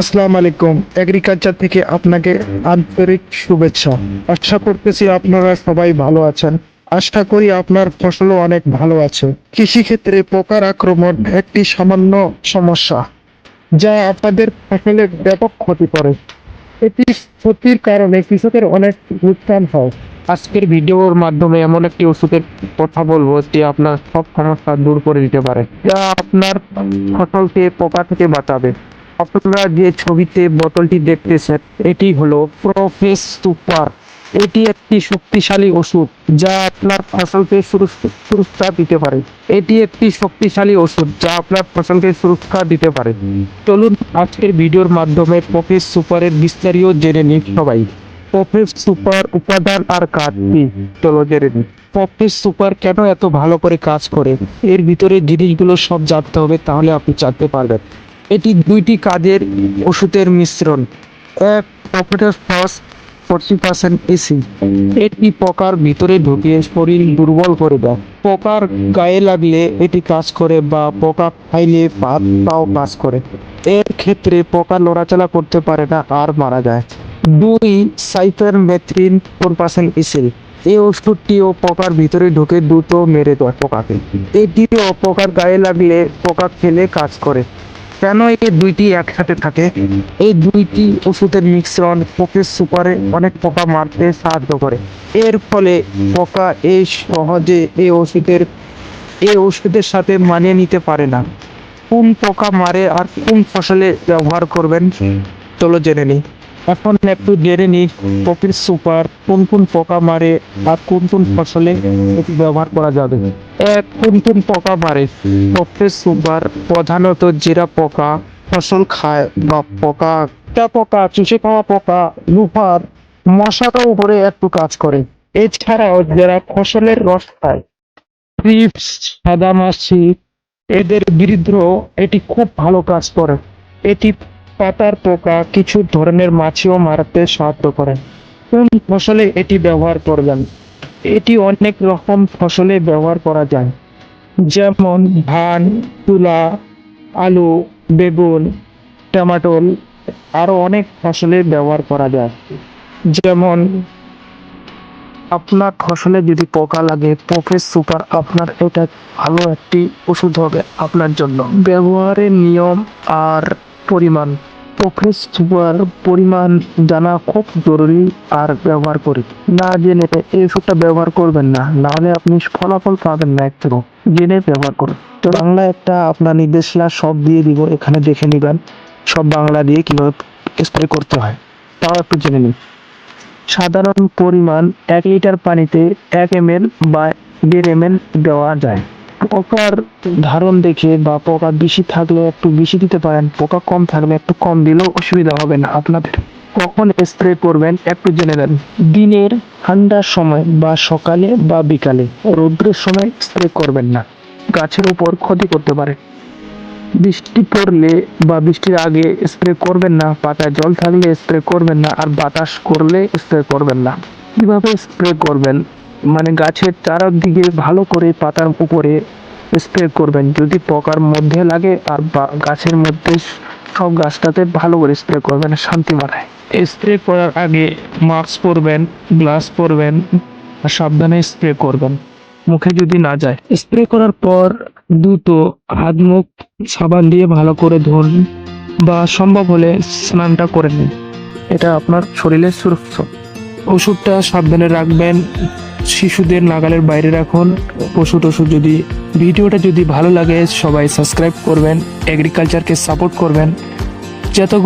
আসসালামু আলাইকুম। এগ্রিকালচার থেকে আপনাকে আন্তরিক শুভেচ্ছা। আশা করতেছি আপনারা সবাই ভালো আছেন। আশা করি আপনার ফসলও অনেক ভালো আছে। কৃষিক্ষেত্রে পোকার আক্রমণ একটি সামান্য সমস্যা, যা আপনাদের ফসলের ব্যাপক ক্ষতি করে। এটি ক্ষতির কারণে কৃষকের অনেক লোকসান হয়। আজকের ভিডিওর মাধ্যমে এমন একটি ওষুধের কথা বলব, যে আপনার সব সমস্যা দূর করে দিতে পারে, যা আপনার ফসলকে পোকা থেকে বাঁচাবে। আপনারা যে ছবিতে বোতলটি দেখতেছেন, এটি হলো প্রফেস সুপার এটি একটি শক্তিশালী ওষুধ যা আপনার ফসলকে সুরক্ষা দিতে পারে। এটি একটি শক্তিশালী ওষুধ যা আপনার ফসলকে সুরক্ষা দিতে পারে। চলুন আজকের ভিডিওর মাধ্যমে প্রফেস সুপারের বিস্তারিত জেনে নিন সবাই। প্রফেস সুপার উপাদান আর কাজ কি? চলো জেনে নিই। প্রফেস সুপার কেন এত ভালো করে কাজ করে? এর ভিতরে জিনিসগুলো সব জানতে হবে, তাহলে আপনি জানতে পারবেন। এটি দুইটি কাজের ওষুধের মিশ্রণ। এক প্রফেটাস ফার্স্ট ফোরটি পার্সেন্ট এসি। এটি পোকার ভিতরে ঢুকিয়ে শরীর দুর্বল করে দেয় পোকার গায়ে লাগলে এটি কাজ করে বা পোকা খাইলে পাত পাও কাজ করে। এর ক্ষেত্রে পোকা লড়াচলা করতে পারে না, আর মারা যায়। দুই সাইফার মেথ্রিন ফোর পার্সেন্ট ইসিল এই ওষুধটিও পোকার ভিতরে ঢুকে দ্রুত মেরে দেয় পোকাকে। এটিও পোকার গায়ে লাগলে পোকা খেলে কাজ করে। কেন এই দুইটি একসাথে থাকে। এই দুইটি ওষুধের মিশ্রণ পোকের সুপারে অনেক পোকা মারতে সাহায্য করে। এর ফলে পোকা এই সহজে এই ওষুধের এই ওষুধের সাথে মানিয়ে নিতে পারে না। কোন পোকা মারে আর কোন ফসলে ব্যবহার করবেন, চলো জেনে নিই। এখন একটু জেনে নিই পপির সুপার, কোন কোন পোকা মারে আর কোন কোন ফসলে এটি ব্যবহার করা যাবে? এক, কোন কোন পোকা মারে? পপির সুপার, প্রধানত জিরা পোকা, ফসল খায় বা পোকা টা পোকা চুষে খাওয়া পোকা, লুফার, মশাটার উপরে একটু কাজ করে। এছাড়াও যারা ফসলের রস খায় ট্রিপস সাদামাছি এদের বিরুদ্ধেও এটি খুব ভালো কাজ করে। এটি পাতার পোকা কিছু ধরনের মাছিও মারতে সাহায্য করে। কোন ফসলে এটি ব্যবহার করবেন? এটি অনেক রকম ফসলে ব্যবহার করা যায়। যেমন ধান, তুলা, আলু, বেগুন, টমাটোল আরও অনেক ফসলে ব্যবহার করা যায়। যেমন আপনার ফসলে যদি পোকা লাগে প্রফেস সুপার আপনার এটা ভালো একটি ওষুধ হবে আপনার জন্য। ব্যবহারের নিয়ম আর পরিমাণ। প্রফেস সুপার পরিমাণ জানা খুব জরুরি আর ব্যবহার করি। না জেনে এই ওষুধটা ব্যবহার করবেন না, নাহলে আপনি ফলাফল পাবেন না একটু জেনে ব্যবহার করুন। তো বাংলা একটা আপনার নির্দেশনা সব দিয়ে দিব, এখানে দেখে নিবেন সব বাংলা দিয়ে কীভাবে স্প্রে করতে হয়, তাও একটু জেনে নিন। সাধারণ পরিমাণ এক লিটার পানিতে এক এম বা দেড় এম দেওয়া যায়। পোকার ধারণ দেখে বা পোকা বেশি থাকলে একটু বেশি দিতে পারেন, পোকা কম থাকলে একটু কম দিলেও অসুবিধা হবে না। আপনাদের কখন স্প্রে করবেন একটু জেনে নেন। দিনের ঠান্ডার সময় বা সকালে বা বিকালে রৌদ্রের সময় স্প্রে করবেন না। গাছের উপর ক্ষতি করতে পারে। বৃষ্টি পড়লে বা বৃষ্টির আগে স্প্রে করবেন না, পাতায় জল থাকলে স্প্রে করবেন না, আর বাতাস করলে স্প্রে করবেন না। কীভাবে স্প্রে করবেন? মানে গাছের চারদিকে ভালো করে পাতার উপরে স্প্রে করবেন। যদি পোকার মধ্যে লাগে আর গাছের মধ্যে সব গাছটাতে ভালো করে স্প্রে করবেন শান্তি মারায় স্প্রে করার আগে মাস্ক পরবেন গ্লাস পরবেন, আর সাবধানে স্প্রে করবেন। মুখে যদি না যায়। স্প্রে করার পর দুটো হাত মুখ সাবান দিয়ে ভালো করে ধরুন বা সম্ভব হলে স্নানটা করে নিন। এটা আপনার শরীরের সুরক্ষা। ওষুধটা সাবধানে রাখবেন। শিশুদের নাগালের বাইরে রাখুন। পশু টশু যদি, ভিডিওটা যদি ভালো লাগে, সবাই সাবস্ক্রাইব করবেন এগ্রিকালচারকে সাপোর্ট করবেন। যতগুলো